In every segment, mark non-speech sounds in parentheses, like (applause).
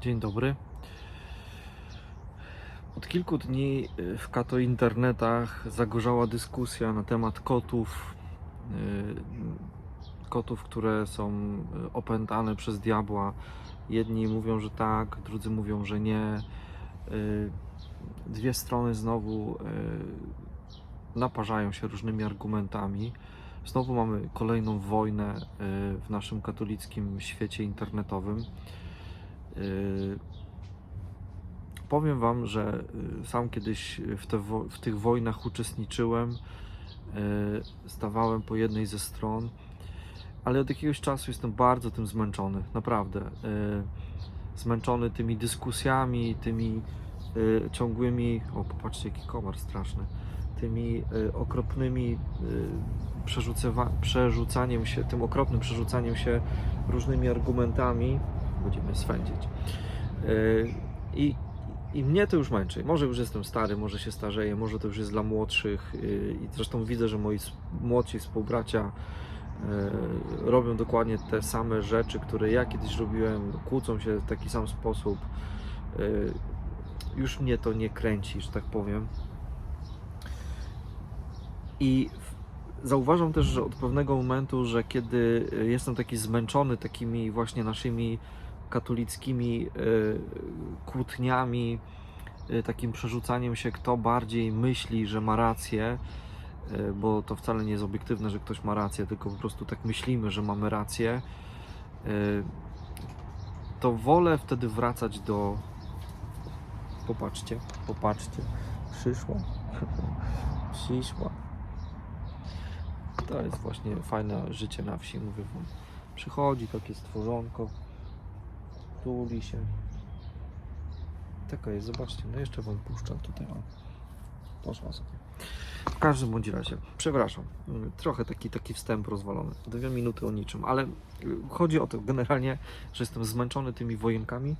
Dzień dobry. Od kilku dni y, w kato internetach zagorzała dyskusja na temat kotów. y, Kotów, które są y, opętane przez diabła. Jedni mówią, że tak, drudzy mówią, że nie. Dwie strony znowu naparzają się różnymi argumentami. Znowu mamy kolejną wojnę w naszym katolickim świecie internetowym. Yy, Powiem Wam, że yy, sam kiedyś w, te, w tych wojnach uczestniczyłem, yy, stawałem po jednej ze stron, ale od jakiegoś czasu jestem bardzo tym zmęczony, naprawdę. Zmęczony tymi dyskusjami, tymi ciągłymi, o popatrzcie jaki komar straszny, tymi okropnymi przerzucaniem się, tym okropnym przerzucaniem się różnymi argumentami, będziemy swędzić. Yy, I, I mnie to już męczy. Może już jestem stary, może się starzeję, może to już jest dla młodszych. yy, I zresztą widzę, że moi młodsi współbracia yy, robią dokładnie te same rzeczy, które ja kiedyś robiłem, kłócą się w taki sam sposób. Już mnie to nie kręci, że tak powiem. I zauważam też, że od pewnego momentu, że kiedy jestem taki zmęczony takimi właśnie naszymi katolickimi y, kłótniami, y, takim przerzucaniem się, kto bardziej myśli, że ma rację, y, bo to wcale nie jest obiektywne, że ktoś ma rację, tylko po prostu tak myślimy, że mamy rację, to wolę wtedy wracać do. Popatrzcie, popatrzcie, przyszła, (laughs) przyszła. To jest właśnie fajne życie na wsi, mówię wam. Przychodzi takie stworzonko, tuli się. Taka jest, zobaczcie, no jeszcze wam puszczam tutaj, o. Poszła sobie. W każdym bądź razie, przepraszam, mm, trochę taki, taki wstęp rozwalony, dwie minuty o niczym, ale y, chodzi o to generalnie, że jestem zmęczony tymi wojenkami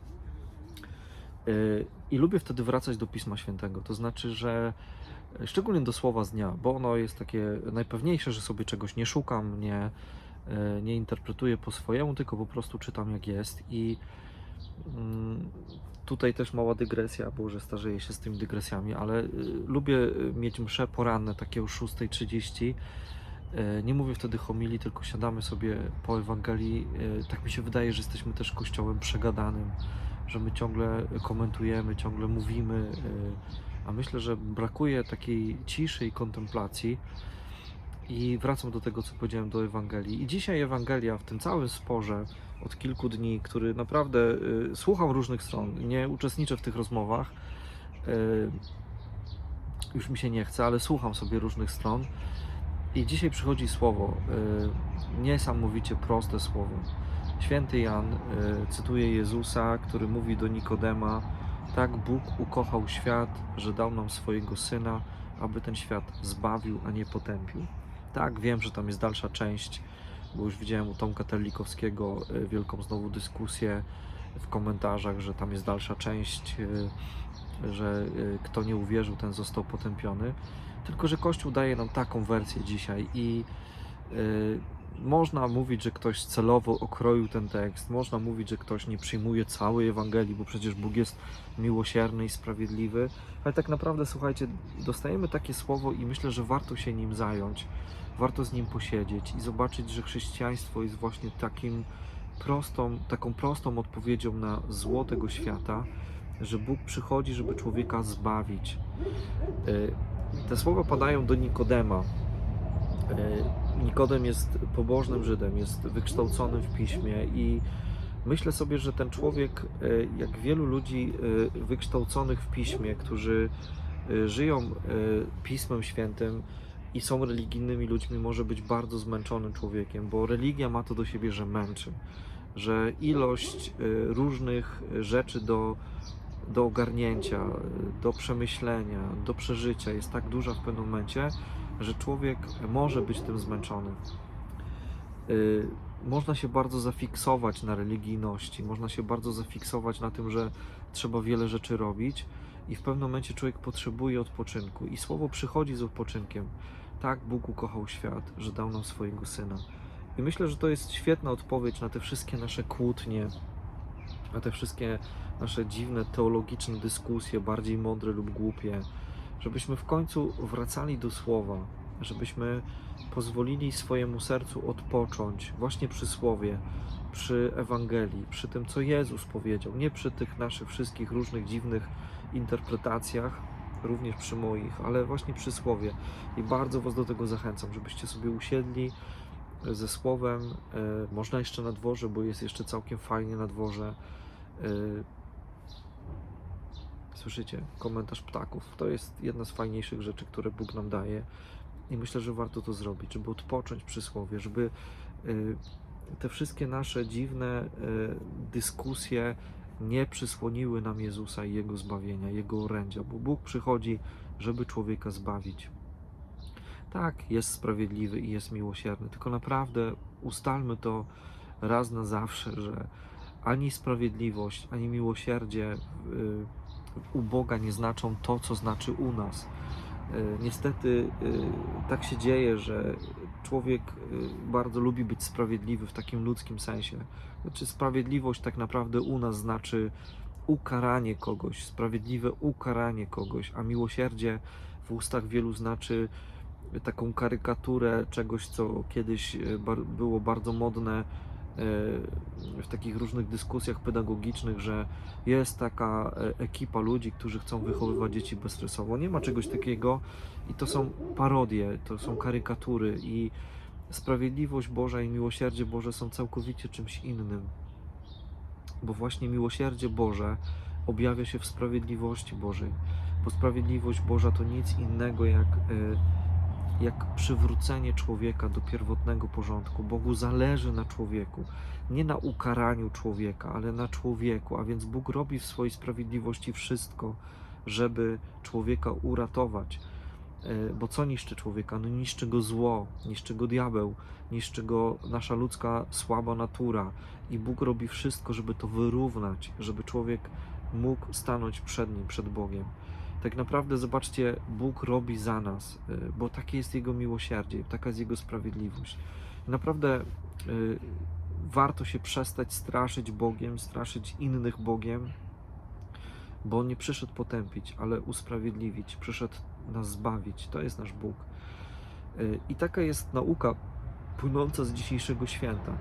y, i lubię wtedy wracać do Pisma Świętego, to znaczy, że y, szczególnie do słowa z dnia, bo ono jest takie najpewniejsze, że sobie czegoś nie szukam, nie, nie interpretuję po swojemu, tylko po prostu czytam jak jest i tutaj też mała dygresja, bo że starzeję się z tymi dygresjami, ale y, lubię y, mieć msze poranne, takie o 6.30. Y, Nie mówię wtedy homilii, tylko siadamy sobie po Ewangelii. Tak mi się wydaje, że jesteśmy też kościołem przegadanym, że my ciągle komentujemy, ciągle mówimy, a myślę, że brakuje takiej ciszy i kontemplacji. I wracam do tego, co powiedziałem do Ewangelii. I dzisiaj Ewangelia w tym całym sporze od kilku dni, który naprawdę y, słucham różnych stron, nie uczestniczę w tych rozmowach. Y, już mi się nie chce, ale słucham sobie różnych stron. I dzisiaj przychodzi słowo, y, niesamowicie proste słowo. Święty Jan y, cytuje Jezusa, który mówi do Nikodema: Tak Bóg ukochał świat, że dał nam swojego syna, aby ten świat zbawił, a nie potępił. Tak, wiem, że tam jest dalsza część, bo już widziałem u Tomka Terlikowskiego y, wielką znowu dyskusję w komentarzach, że tam jest dalsza część, y, że y, kto nie uwierzył, ten został potępiony. Tylko, że Kościół daje nam taką wersję dzisiaj i można mówić, że ktoś celowo okroił ten tekst, można mówić, że ktoś nie przyjmuje całej Ewangelii, bo przecież Bóg jest miłosierny i sprawiedliwy, ale tak naprawdę, słuchajcie, dostajemy takie słowo i myślę, że warto się nim zająć, warto z nim posiedzieć i zobaczyć, że chrześcijaństwo jest właśnie takim prostą, taką prostą odpowiedzią na zło tego świata, że Bóg przychodzi, żeby człowieka zbawić. Y, Te słowa padają do Nikodema. Nikodem jest pobożnym Żydem, jest wykształconym w piśmie i myślę sobie, że ten człowiek, y, jak wielu ludzi y, wykształconych w piśmie, którzy y, żyją Pismem Świętym i są religijnymi ludźmi, może być bardzo zmęczonym człowiekiem, bo religia ma to do siebie, że męczy, że ilość różnych rzeczy do do ogarnięcia, do przemyślenia, do przeżycia jest tak duża w pewnym momencie, że człowiek może być tym zmęczony. Y, Można się bardzo zafiksować na religijności, można się bardzo zafiksować na tym, że trzeba wiele rzeczy robić, i w pewnym momencie człowiek potrzebuje odpoczynku. I słowo przychodzi z odpoczynkiem. Tak Bóg ukochał świat, że dał nam swojego syna. I myślę, że to jest świetna odpowiedź na te wszystkie nasze kłótnie, a te wszystkie nasze dziwne teologiczne dyskusje, bardziej mądre lub głupie, żebyśmy w końcu wracali do słowa, żebyśmy pozwolili swojemu sercu odpocząć właśnie przy słowie, przy Ewangelii, przy tym, co Jezus powiedział, nie przy tych naszych wszystkich różnych dziwnych interpretacjach, również przy moich, ale właśnie przy słowie. I bardzo Was do tego zachęcam, żebyście sobie usiedli ze słowem. E, Można jeszcze na dworze, bo jest jeszcze całkiem fajnie na dworze. Słyszycie? Komentarz ptaków. To jest jedna z fajniejszych rzeczy, które Bóg nam daje. I myślę, że warto to zrobić, żeby odpocząć przy słowie, żeby y, te wszystkie nasze dziwne y, dyskusje nie przysłoniły nam Jezusa i Jego zbawienia, Jego orędzia, bo Bóg przychodzi, żeby człowieka zbawić. Tak, jest sprawiedliwy i jest miłosierny, tylko naprawdę ustalmy to raz na zawsze, że ani sprawiedliwość, ani miłosierdzie y, u Boga nie znaczą to, co znaczy u nas. Y, Niestety y, tak się dzieje, że człowiek y, bardzo lubi być sprawiedliwy w takim ludzkim sensie. Znaczy, sprawiedliwość tak naprawdę u nas znaczy ukaranie kogoś, sprawiedliwe ukaranie kogoś, a miłosierdzie w ustach wielu znaczy taką karykaturę czegoś, co kiedyś było bardzo modne w takich różnych dyskusjach pedagogicznych, że jest taka e, ekipa ludzi, którzy chcą wychowywać dzieci bezstresowo. Nie ma czegoś takiego i to są parodie, to są karykatury i sprawiedliwość Boża i miłosierdzie Boże są całkowicie czymś innym. Bo właśnie miłosierdzie Boże objawia się w sprawiedliwości Bożej. Bo sprawiedliwość Boża to nic innego jak, e, jak przywrócenie człowieka do pierwotnego porządku. Bogu zależy na człowieku nie na ukaraniu człowieka, ale na człowieku, a więc Bóg robi w swojej sprawiedliwości wszystko, żeby człowieka uratować. E, Bo co niszczy człowieka? No niszczy go zło, niszczy go diabeł, niszczy go nasza ludzka słaba natura. I Bóg robi wszystko, żeby to wyrównać, żeby człowiek mógł stanąć przed nim, przed Bogiem. Tak naprawdę, zobaczcie, Bóg robi za nas, e, bo takie jest Jego miłosierdzie, taka jest Jego sprawiedliwość. Naprawdę e, warto się przestać straszyć Bogiem, straszyć innych Bogiem, bo On nie przyszedł potępić, ale usprawiedliwić, przyszedł nas zbawić. To jest nasz Bóg. Y, I taka jest nauka płynąca z dzisiejszego święta.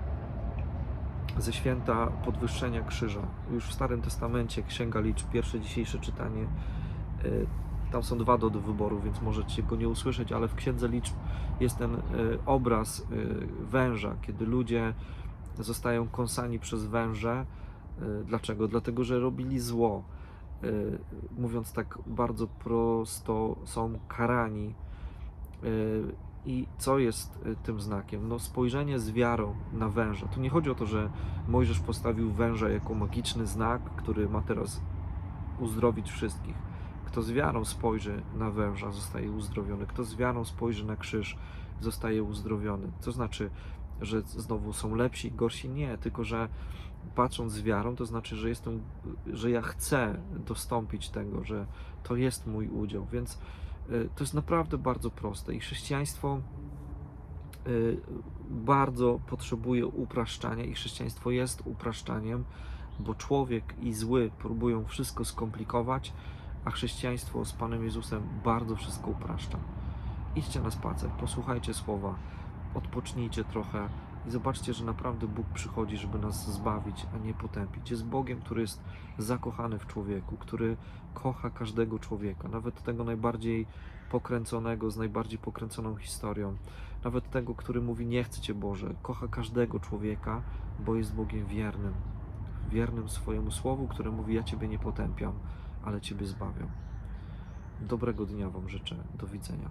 Ze święta podwyższenia krzyża. Już w Starym Testamencie, Księga Liczb, pierwsze dzisiejsze czytanie. Y, Tam są dwa do wyboru, więc możecie go nie usłyszeć, ale w Księdze Liczb jest ten y, obraz y, węża, kiedy ludzie zostają kąsani przez węże. Dlaczego? Dlatego, że robili zło. Mówiąc tak bardzo prosto, są karani. I co jest tym znakiem? No, spojrzenie z wiarą na węża. Tu nie chodzi o to, że Mojżesz postawił węża jako magiczny znak, który ma teraz uzdrowić wszystkich. Kto z wiarą spojrzy na węża, zostaje uzdrowiony. Kto z wiarą spojrzy na krzyż, zostaje uzdrowiony. To znaczy, że znowu są lepsi i gorsi? Nie, tylko że patrząc z wiarą, to znaczy, że jestem, że ja chcę dostąpić tego, że to jest mój udział. Więc y, to jest naprawdę bardzo proste i chrześcijaństwo y, bardzo potrzebuje upraszczania i chrześcijaństwo jest upraszczaniem, bo człowiek i zły próbują wszystko skomplikować, a chrześcijaństwo z Panem Jezusem bardzo wszystko upraszcza. Idźcie na spacer, posłuchajcie słowa, odpocznijcie trochę i zobaczcie, że naprawdę Bóg przychodzi, żeby nas zbawić, a nie potępić. Jest Bogiem, który jest zakochany w człowieku, który kocha każdego człowieka, nawet tego najbardziej pokręconego, z najbardziej pokręconą historią, nawet tego, który mówi: Nie chcę Cię Boże, kocha każdego człowieka, bo jest Bogiem wiernym, wiernym swojemu słowu, które mówi: Ja Ciebie nie potępiam, ale Ciebie zbawiam. Dobrego dnia Wam życzę. Do widzenia.